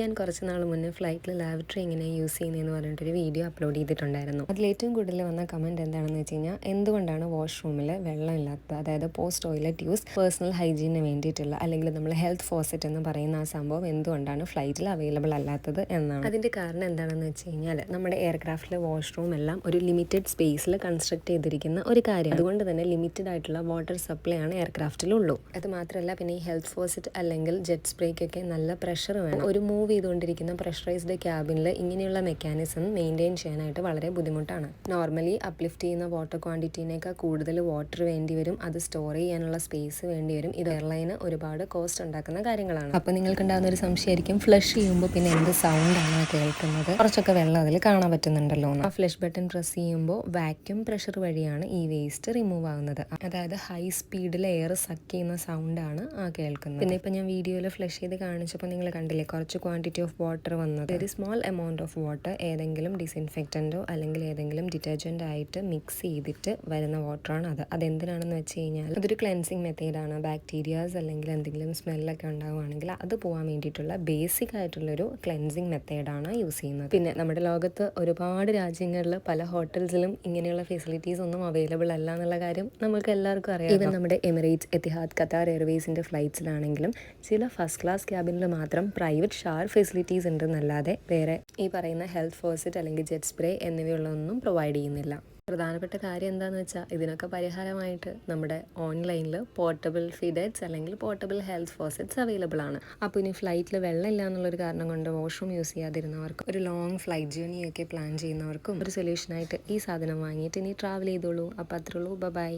ഞാൻ കുറച്ച് നാൾ മുന്നേ ഫ്ലൈറ്റിൽ ലാബറട്ടറി എങ്ങനെ യൂസ് ചെയ്യുന്നതെന്ന് പറഞ്ഞിട്ടൊരു വീഡിയോ അപ്ലോഡ് ചെയ്തിട്ടുണ്ടായിരുന്നു. അതിൽ ഏറ്റവും കൂടുതൽ വന്ന കമന്റ് എന്താണെന്ന് വെച്ച് കഴിഞ്ഞാൽ എന്തുകൊണ്ടാണ് വാഷ്റൂമിൽ വെള്ളമില്ലാത്തത്? അതായത് പോസ്റ്റ് ടോയ്ലറ്റ് യൂസ് പേഴ്സണൽ ഹൈജീനിന് വേണ്ടിയിട്ടുള്ള അല്ലെങ്കിൽ നമ്മൾ ഹെൽത്ത് ഫോസറ്റ് എന്ന് പറയുന്ന ആ സംഭവം എന്തുകൊണ്ടാണ് ഫ്ലൈറ്റിൽ അവൈലബിൾ അല്ലാത്തത് എന്നാണ്. അതിന്റെ കാരണം എന്താണെന്ന് വെച്ച് കഴിഞ്ഞാൽ നമ്മുടെ എയർക്രാഫ്റ്റിലെ വാഷ്റൂം എല്ലാം ഒരു ലിമിറ്റഡ് സ്പേസിൽ കൺസ്ട്രക്ട് ചെയ്തിരിക്കുന്ന ഒരു കാര്യം. അതുകൊണ്ട് തന്നെ ലിമിറ്റഡ് ആയിട്ടുള്ള വാട്ടർ സപ്ലൈ ആണ് എയർക്രാഫ്റ്റിലുള്ളൂ അത് മാത്രമല്ല പിന്നെ ഈ ഹെൽത്ത് ഫോസറ്റ് അല്ലെങ്കിൽ ജെറ്റ് സ്പ്രേക്കൊക്കെ നല്ല പ്രഷർ വേണം. ഒരു മൂവ് ചെയ്തുകൊണ്ടിരിക്കുന്ന പ്രഷറൈസ്ഡ് ക്യാബിനിൽ ഇങ്ങനെയുള്ള മെക്കാനിസം മെയിന്റെയിൻ ചെയ്യാനായിട്ട് വളരെ ബുദ്ധിമുട്ടാണ്. നോർമലി അപ്ലിഫ്റ്റ് ചെയ്യുന്ന വാട്ടർ ക്വാണ്ടിറ്റീനേക്കാൾ കൂടുതൽ വാട്ടർ വേണ്ടി വരും അത് സ്റ്റോർ ചെയ്യാനുള്ള സ്പേസ് വേണ്ടി വരും. ഇത് എയർലൈന് ഒരുപാട് കോസ്റ്റ് ഉണ്ടാക്കുന്ന കാര്യങ്ങളാണ്. അപ്പോൾ നിങ്ങൾക്ക് ഉണ്ടാകുന്ന ഒരു സംശയമായിരിക്കും ഫ്ലഷ് ചെയ്യുമ്പോൾ പിന്നെ എന്ത് സൗണ്ട് ആണ് കേൾക്കുന്നത്? കുറച്ചൊക്കെ വെള്ളം അതിൽ കാണാൻ പറ്റുന്നുണ്ടല്ലോ. ആ ഫ്ലഷ് ബട്ടൺ പ്രസ് ചെയ്യുമ്പോൾ വാക്യൂം പ്രഷർ വഴിയാണ് ഈ വേസ്റ്റ് റിമൂവ് ആവുന്നത്. അതായത് ഹൈ സ്പീഡിൽ എയർ സക്ക് ചെയ്യുന്ന സൗണ്ടാണ് ആ കേൾക്കുന്നത്. പിന്നെ ഇപ്പം ഞാൻ വീഡിയോയിൽ ഫ്ലഷ് ചെയ്ത് കാണിച്ചപ്പോൾ നിങ്ങൾ കണ്ടില്ലേ കുറച്ച് ക്വാണ്ടിറ്റി ഓഫ് വാട്ടർ വന്നത്. ഒരു സ്മോൾ എമൗണ്ട് ഓഫ് വാട്ടർ ഏതെങ്കിലും ഡിസിൻഫെക്റ്റന്റോ അല്ലെങ്കിൽ ഏതെങ്കിലും ഡിറ്റർജന്റ് ആയിട്ട് മിക്സ് ചെയ്തിട്ട് വരുന്ന വാട്ടറാണ് അത്. അതെന്തിനാണെന്ന് വെച്ച് കഴിഞ്ഞാൽ അതൊരു ക്ലെൻസിങ് മെത്തേഡാണ് ബാക്ടീരിയാസ് അല്ലെങ്കിൽ എന്തെങ്കിലും സ്മെല്ലൊക്കെ ഉണ്ടാവുകയാണെങ്കിൽ അത് പോകാൻ വേണ്ടിയിട്ടുള്ള ബേസിക് ആയിട്ടുള്ളൊരു ക്ലെൻസിങ് മെത്തേഡാണ് യൂസ് ചെയ്യുന്നത്. പിന്നെ നമ്മുടെ ലോകത്ത് ഒരുപാട് രാജ്യങ്ങളിൽ പല ഹോട്ടൽസിലും ഇങ്ങനെയുള്ള ഫെസിലിറ്റീസ് ഒന്നും അവൈലബിൾ അല്ല എന്നുള്ള കാര്യം നമുക്ക് എല്ലാവർക്കും അറിയാം. ഈവൻ നമ്മുടെ എമിറേറ്റ്സ് എത്തിഹാദ് ഖത്താർ എയർവേസിന്റെ ഫ്ലൈറ്റ്സിലാണെങ്കിലും ചില ഫസ്റ്റ് ക്ലാസ് ക്യാബിനിൽ മാത്രം പ്രൈവറ്റ് ഷവർ ഫെസിലിറ്റീസ് ഉണ്ടെന്നല്ലാതെ വേറെ ഈ പറയുന്ന ഹെൽത്ത് ഫോസിറ്റ് അല്ലെങ്കിൽ ജെറ്റ് സ്പ്രേ എന്നിവയുള്ളതൊന്നും പ്രൊവൈഡ് ചെയ്യുന്നില്ല. പ്രധാനപ്പെട്ട കാര്യം എന്താണെന്ന് വെച്ചാൽ ഇതിനൊക്കെ പരിഹാരമായിട്ട് നമ്മുടെ ഓൺലൈനിൽ പോർട്ടബിൾ ഫിഡറ്റ്സ് അല്ലെങ്കിൽ പോർട്ടബിൾ ഹെൽത്ത് ഫോസറ്റ്സ് അവൈലബിൾ ആണ്. അപ്പോൾ ഇനി ഫ്ലൈറ്റിൽ വെള്ളമില്ല എന്നുള്ളൊരു കാരണം കൊണ്ട് വാഷ്റൂം യൂസ് ചെയ്യാതിരുന്നവർക്കും ഒരു ലോങ് ഫ്ലൈറ്റ് ജേർണിയൊക്കെ പ്ലാൻ ചെയ്യുന്നവർക്കും ഒരു സൊല്യൂഷനായിട്ട് ഈ സാധനം വാങ്ങിയിട്ട് ഇനി ട്രാവൽ ചെയ്തോളൂ. അപ്പോൾ അത്രയുള്ളൂ ബൈ